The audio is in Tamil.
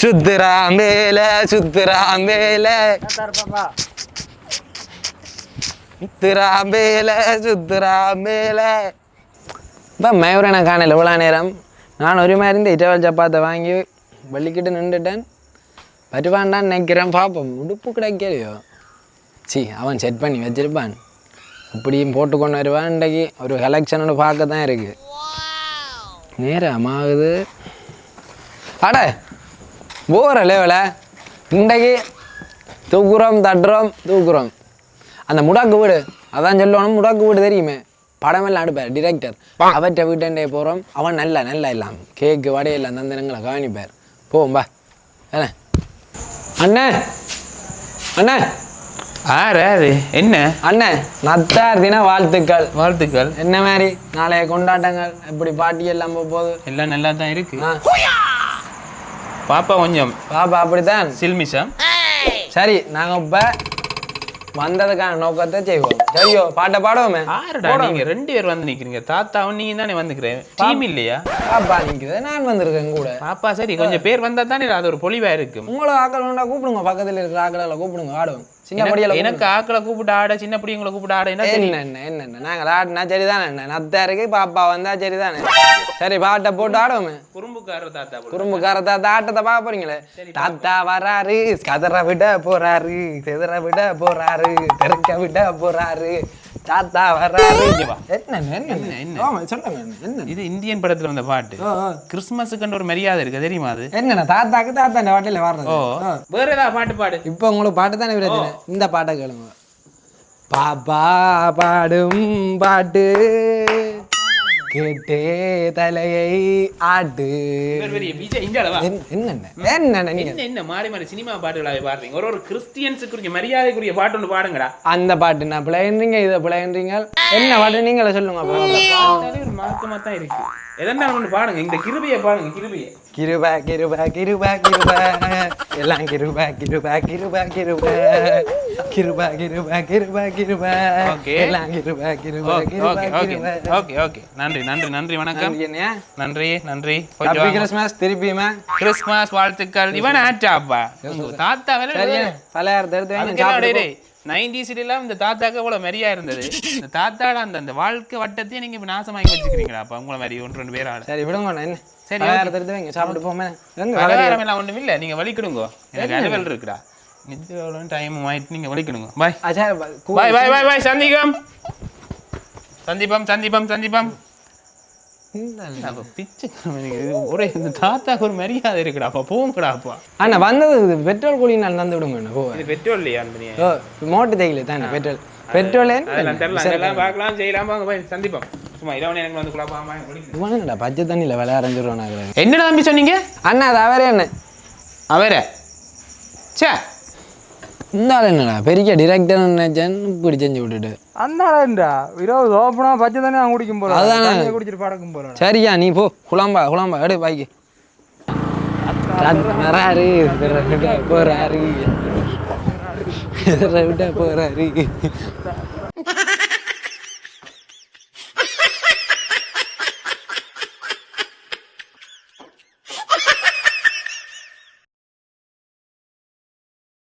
சுத்துறா மேல சுத்துறா மேல. சுத்துறா மேல சுத்துறா மேல. இப்போ மயூரனை காணல இவ்வளோ நேரம். நான் ஒரு மாதிரி இந்த இட்டவல் சப்பாத்தை வாங்கி வள்ளிக்கிட்டு நின்றுட்டேன். வருவான்டான்னு நினைக்கிறேன் பார்ப்போம் உடுப்பு கிடைக்கலையோ? சி அவன் செட் பண்ணி வச்சிருப்பான். இப்படியும் போட்டு கொண்டு வருவான் இன்றைக்கு. ஒரு கலெக்ஷனோட பார்க்க தான் இருக்குது நேரம் ஆகுது. அட போகிற லேவல இன்றைக்கு தூக்குறோம் தட்டுறோம் தூக்குறோம். அந்த முடாக்கு வீடு அதான் சொல்லணும் முடாக்கு வீடு தெரியுமே? படமெல்லாம் எடுப்பார் டிரெக்டர் அவற்றை வீட்டே போகிறோம் அவன் நல்லா நல்லா இல்லாம் கேக்கு வடையெல்லாம் தந்தனங்களை கவனிப்பார். போவோம் பா என்ன அண்ணே. அண்ணே. ஆறு ஆறு. என்ன? அண்ணே நத்தார் தின வாழ்த்துக்கள். வாழ்த்துக்கள். என்ன மாதிரி? நாளைய கொண்டாட்டங்கள் எப்படி பாட்டி எல்லாம் போக போகுது? எல்லாம் நல்லா தான் இருக்கு பாப்பா கொஞ்சம். பாப்பா அப்படித்தான். சில்மிஷம் சரி நாங்க இப்ப வந்ததுக்கான நோக்கத்தை செய்வோம். சரியோ பாட்டை பாடுவோமே? ஆறுடா நீங்க ரெண்டு பேர் வந்து நிக்கிறீங்க. தாத்தாவும் நீங்க தானே வந்துக்கிறேன் டீம் இல்லையா? பாப்பா நிக்குது நான் வந்திருக்கேன் கூட. பாப்பா சரி கொஞ்சம் பேர் வந்தா தானே அது ஒரு பொலிவா இருக்கும். உங்களை ஆக்கள் வேண்டா கூப்பிடுங்க பக்கத்துல இருக்கிற ஆக்களை கூப்பிடுங்க ஆடுவோம். சின்ன எனக்கு- படியில எனக்கு ஆக்களை கூப்பிட்டு ஆட சின்ன பிடிங்களை கூப்பிட்டு ஆட என்ன என்ன என்ன நாங்கள் ஆடினா சரிதானே என்ன? நத்தா இருக்கு பாப்பா வந்தா சரிதானே? சரி பாட்டை போட்டு ஆடுவோமே. போல. குறும்புக்கார தாத்தா ஆட்டத்தை பார்க்க போறீங்களே? தாத்தா வராரு கதற விட போறாரு செதற விட போறாரு தெருக்க விட போறாரு. தாத்தா வராரு. என்ன என்ன என்ன என்ன? என்ன? என்ன இது இந்தியன் படத்துல வந்த பாட்டு. கிறிஸ்துமஸுக்குன்னு ஒரு மரியாதை இருக்கு தெரியுமா அது? என்னண்ணா தாத்தாக்கு தாத்தா இந்த பாட்டில வர்றது. வேற ஏதாவது பாட்டு பாடு. இப்போ உங்களுக்கு பாட்டு தானே பிரச்சனை இந்த பாட்டை கேளுங்க. பாப்பா பாடும் பாட்டு. கேட்டே தலையை ஆட்டு. என்ன- என்னண்ணே நீங்க? என்ன என்ன மாறி மாறி சினிமா பாட்டுகளாவே பாடுறீங்க? ஒரு ஒரு கிறிஸ்டியன்ஸுக்குரிய மரியாதைக்குரிய பாட்டு ஒன்று பாடுங்கடா. அந்த பாட்டு நான் பிள்ளைன்றீங்க இதை பிள்ளைன்றீங்க என்ன பாட்டு நீங்களே சொல்லுங்க அப்புறம். பாட்டாலே ஒரு மார்க்கமா தான் இருக்கு. எதனா ஒன்று பாடுங்க? இந்த கிருபையை பாடுங்க கிருபையை. கிருபா கிருபா கிருபா கிருபா. எல்லாம் கிருபா கிருபா கிருபா கிருபா. கிருபா கிருபா கிருபா கிருபா. Okay. எல்லாம் Kiruba Kiruba okay okay okay. Okay okay. நன்றி நன்றி நன்றி. வணக்கம். நன்றி. நன்றி ஹாப்பி கிறிஸ்மஸ் திருப்பியுமா? கிறிஸ்மஸ் வாழ்த்துக்கள். இவன் ஆச்சாப்பா தாத்தா வேலை சாப்பிட்டு டேய் நைன்டிஸ்லாம் இந்த தாத்தாக்கு எவ்வளவு மரியா இருந்தது. இந்த தாத்தாட அந்த அந்த வாழ்க்கை வட்டத்தையே நீங்க இப்ப நாசமாக்கி வச்சுக்கிறீங்களா அப்ப? உங்களை மாதிரி ஒன்று ரெண்டு பேர் ஆளு. போ. சரி விடுங்க என்ன சரி, சாப்பிட்டு போமே எல்லாம் ஒண்ணும் இல்ல நீங்க வலிக்கிடுங்க. எனக்கு அலுவல் இருக்குடா. டைம் ஆயிட்டு நீங்க வலிக்கணுங்க பாய் பாய் பாய் பாய் பாய் சந்திக்கம் சந்தீபம் சந்தீபம் சந்தீபம் ஒரே இந்த தாத்தாக்கு ஒரு மரியாதை இருக்குடாப்பா போங்கடாப்பா அண்ணா வந்தது பெட்ரோல் கூலினால் நடந்து விடுங்க அண்ணா பெட்ரோல் இல்லையா ஓ மோட்டு தைக்கல தானே பெட்ரோல். பெட்ரோல் பார்க்கலாம் செய்யலாம் வாங்க போய் சந்திப்போம். என்னடா பச்சை தண்ணியில் விலை அரைஞ்சிடுவோம் என்னடா தம்பி சொன்னீங்க? அண்ணா அது அவரே அண்ணன் அவரே? சே இந்த ஆள் என்னடா? பெரிய டிரெக்டர் நினைச்சேன் இப்படி செஞ்சு விட்டுட்டு. அந்தாடா இருபது ஓப்பனா பச்சை தண்ணி நான் குடிக்கும் போறேன் அதானே. குடிச்சிட்டு படக்கும் போறேன் சரியா நீ போ. குழம்பா குழம்பா. எடு பாய்க்கு வராரு. போறாரு. போறாரு.